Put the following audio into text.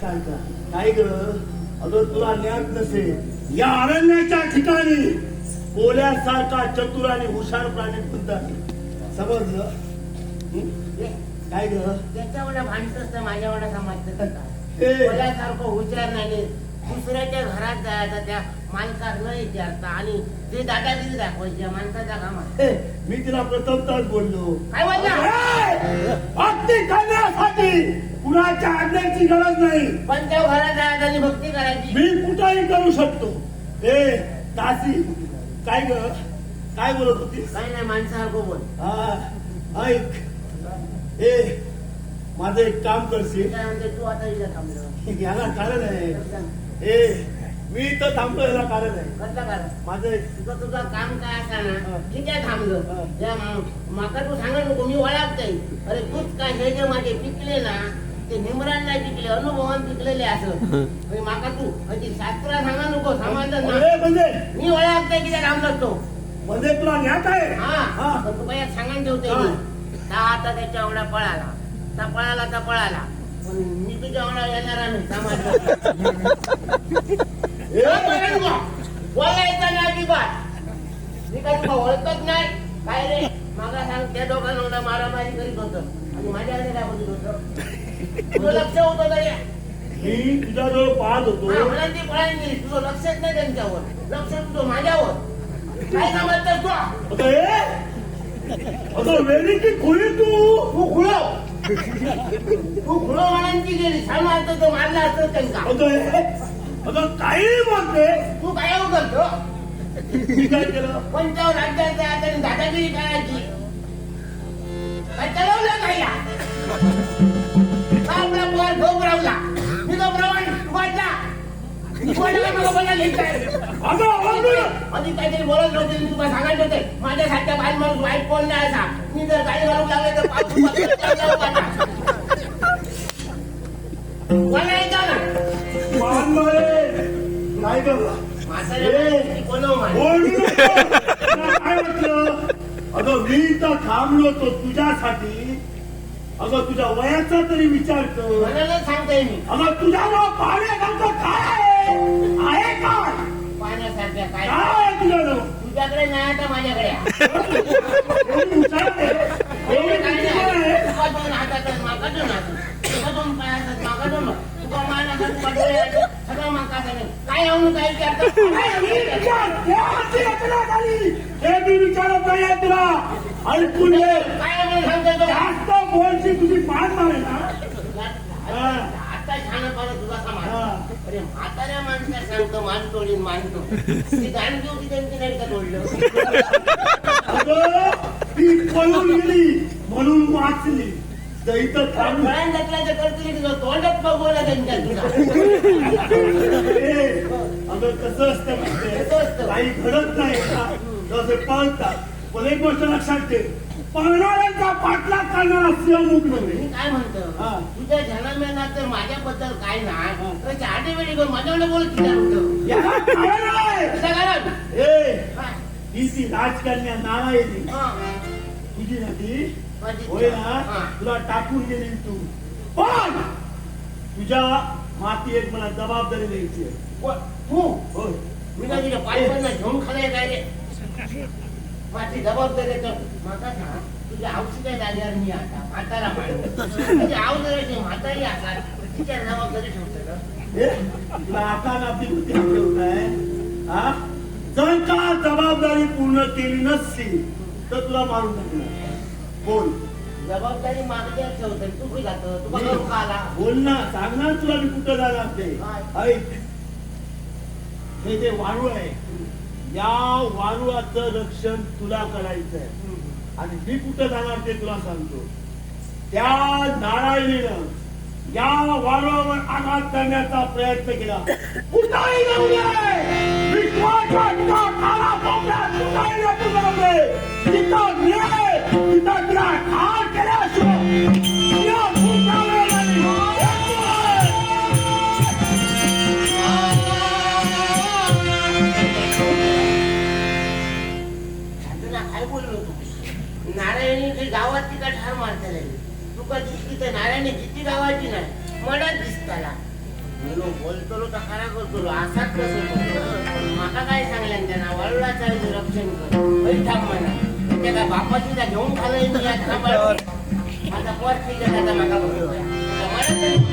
सारखा काय ग. अगं तुला ज्ञात नसेल. या अरण्याच्या ठिकाणी कोल्यासारखा चतुर आणि हुशार प्राणी कोणता? समजलं हं? काय ग? त्याच्यावर भांडतच तर माझ्यावर समजतं हे. सारखं हुशार नाही. दुसऱ्याच्या घरात जायचं त्या मालकाला विचारता आणि ते दादागिरी दाखवायची या माणसाच्या कामात. मी तिला प्रथमताच बोललो. काय बोलला? हे, भक्ती करण्यासाठी कुणाच्या आज्ञेची गरज नाही. पण त्या घरात जायचं आणि भक्ती करायची. मी कुठेही करू शकतो. ए दासी काय ग? काय बोलत होतीस? काय नाही माणसासारखं बोल. हा ऐक. ए माझं एक काम करशील? काय म्हणते तू आता इथं थांबलं याला कारण आहे ए मी तर थांबलो याला कारण आहे माझं एक तुझं तुझं काम काय असा हा. ना ठीक आहे थांबलं हा. त्या माका तू सांगा नको मी ओळखतोय. अरे तूच काय हे जे माझे पिकले ना ते निमरान नाही पिकले अनुभवान पिकलेले असं. म्हणजे माका तू म्हणजे शास्त्रा सांगा नको ना. ए, म्हणजे? मी ओळखतोय की त्या थांबलास तो. म्हणजे तुला ज्ञात आहे हा. हा. तू काय सांगा ठेवतोय हा. मी. ता आता त्याच्या एवढा पळाला. ता पळाला ता पळाला. मी तुझ्या येणार नाही बोलायचं नाही अजिबात मी ओळखत नाही काय रे सांग त्या दोघांना मारामारी करीत होत आणि काय बोलत होतं तुझं लक्ष होतं मी तुझ्याजवळ पाहत होतो तुझं लक्षच नाही त्यांच्यावर लक्ष तुझं माझ्यावर काय समजतं तू अगं वेळी की तू तू तू गेली सांग असतं तो मारला असतं त्यांना काही बोलते. तू काय करतो? मी काय केलं? कोणत्या राज्यात जायचं आणि दादागिरी करायची. काय चालवलं? काय आपला पोर घोबरवला मी घोबरवण वाटला कोणाला मला बोलायला लिहिताय? अगं अगं आणि काहीतरी बोलत नव्हते मी सांगायचं होते माझ्यासारख्या बाहेर माणूस वाईट कोण नाही असा मी जर गाडी लागले तर काय अगं मी तर थांबलो तो तुझ्यासाठी अगं तुझ्या वयाचा तरी विचार कर म्हणायला मी अगं तुझ्या पाण्यासारखं काय काय आहे तुझ्याजवळ तुझ्याकडे नाही आता माझ्याकडे आहे. एवढी हुशार आहे एवढी काय बुद्धिमान नाही. आहे तुका दोन हातात आहेत, माका दोन हातात. तुका दोन पाय हातात, माका दोन हात. तुका मान हातात, तुका डोळे हातात, सगळं माका हातात आहे. काय होऊन काय विचारतो? अरे, मी विचार देवाची रचना झाली हे मी विचारत नाही आहे तुला काय तो? जास्त बोलची तुझी मान मारे ना हा. तुझा समाज अरे म्हाताऱ्या माणसा सांगतो मान तोडीन मानतो ती त्यांची नाही का तोडलं ती पळून गेली म्हणून वाचली तर इथं थांबून फळान करतील तुझं तोंडच बघवलं त्यांच्या तुझा अगं कसं असतं माहितीये? कसं असतं? काही घडत नाही पळतात पण एक गोष्ट लक्षात ठेव पळणाऱ्यांचा पाठलाग करणारा सिंहमुख नव्हे मी काय म्हणतो हा. तुझ्या जन्मेना तर माझ्याबद्दल काय हा. नाही तर चाटे वेळी घेऊन माझ्याकडे बोल किती म्हणतो याला कारण आहे. तुझं कारण ए हा. ही ती राजकन्या हा. तुझी ना ती माझी होय. ना. तुला टाकून गेली तू पण तुझ्या माती एक मला जबाबदारी द्यायची आहे? तू होय मी काय तुझ्या पायपणला घेऊन खाल्लाय काय रे माझी जबाबदारी आहे तर माका सांग तुझ्या औषध मी आता म्हातारा माणूस. तुझी औषधाची म्हातारी असतात तिच्या जबाबदारी ठेवतो आता जर का जबाबदारी पूर्ण केली नसती तर तुला मारून टाकणार बोल. जबाबदारी मागच्या ठेवतो तू कुठे जातो? तू बघा का आला बोल ना सांगणार तुला मी कुठं जाणार ते? ऐक. हे जे वाळू आहे या वाळूचं रक्षण तुला करायचं आणि मी कुठं जाणार ते तुला सांगतो. त्या नारायणीनं या वारुळावर आघात करण्याचा प्रयत्न केला. कुठंही जाऊ नये विश्वासाच्या गावात तिका ठार माणसाला तुका दिसली तर नारायण जिती गावाची नाही. मनात दिसताला बोलतलो तर खरा करतलो असाच कसं माका काय सांगल्यान त्यांना? वडलाचा रक्षण कर. म्हणा. त्या काय बापाची त्या घेऊन खाल्लं मी आता पोट ठीक आहे आता माका बरोबर